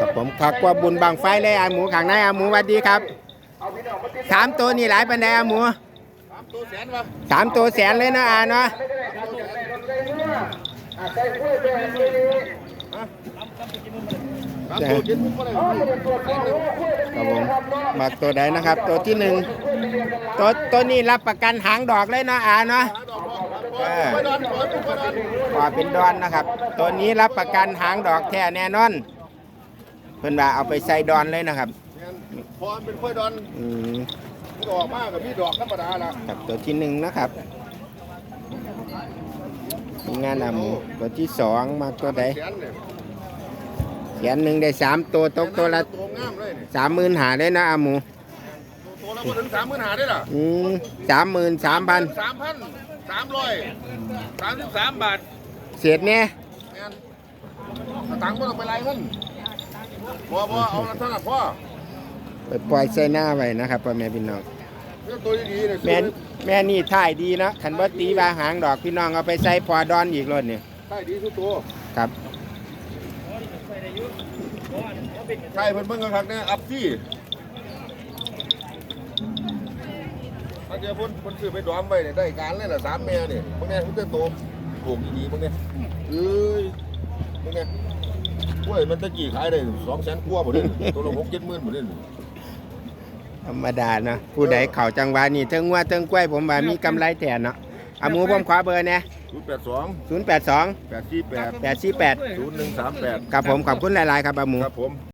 กับผมคักว่าบุญบางไฟเลยอาหมูข้างในอาหมูหวัดดีครับสามตัวนี่หลายปันไดอาหมูตัวแสนวะสามตัวแสนเลยนะอาเนาะสามตัวเจ็ดมุ้งก็ได้ครับผมบักตัวใดนะครับ ตัวที่หนึ่งตัวตัวนี้รับประกันหางดอกเลยเนาะอาเนาะกว่าเป็นดอนนะครับ ตัวนี้รับประกันหางดอกแท้แน่นอน พิ่นว่าเอาไปใส่ดอนเลยนะครับพอเป็นค่อยดอนอืมมันออกมากกับพี่ดอกธรรมดาละกับตัวที่หนึ่งนะครับมีงานอาหมูตัวที่สองมาตัวใดแสนเนี่ยแขนหนึ่งได้สามตัวตกตัวละตัวงามเลยนี่สามหมื่นหาได้นะอาหมู ตัวละพอถึงสามหมื่นหาได้ล่ะอืมสามหมื่นสามพันสามพันสามร้อยสามสิบสามบาทเศษเนี่ยแม่นตังค์ก็ต้องไปไล่มัน พอพอเอาละเท่านั้นพ่อไปปล่อยใส่หน้าไว้นะครับพ่อแม่พี่น้อง เรื่องตัวดีๆเนี่ยแม่นแม่นี่ท่ายดีนะขันบ่ตีบาหางดอกพี่น้องเอาไปใส่พอดอนอีกรถเนี่ยใช่ดีทุกตัวครับ ใช่เพิ่นเบิ่งกันครั้งนี้อัพซี่ถ้าเจอเพิ่นเพิ่นซื้อไปดอมไว้เนี่ยได้การเลยล่ะสามแม่เนี่ยพวกเนี้ยเพิ่นจะโตปลูกดีๆพวกเนี้ยเอ้ยพวกเนี้ย กล้วยมันตะกี้ขายได้สองแสนกว่าบ่เด้ตัวละหกเจ็ดหมื่นบ่เด้ธรรมดาเนาะผู้ใดเข่าจังหวะนี่เทิงว่าเทิงกล้วยผมว่ามีกำไรแทนเนาะอาหมูผมขอเบอร์เนี่ยศูนย์แปดสองศูนย์แปดสองแปดสี่แปดแปดสี่แปดศูนย์หนึ่งสามแปดครับผมขอบคุณหลายๆครับอาหมู ครับผม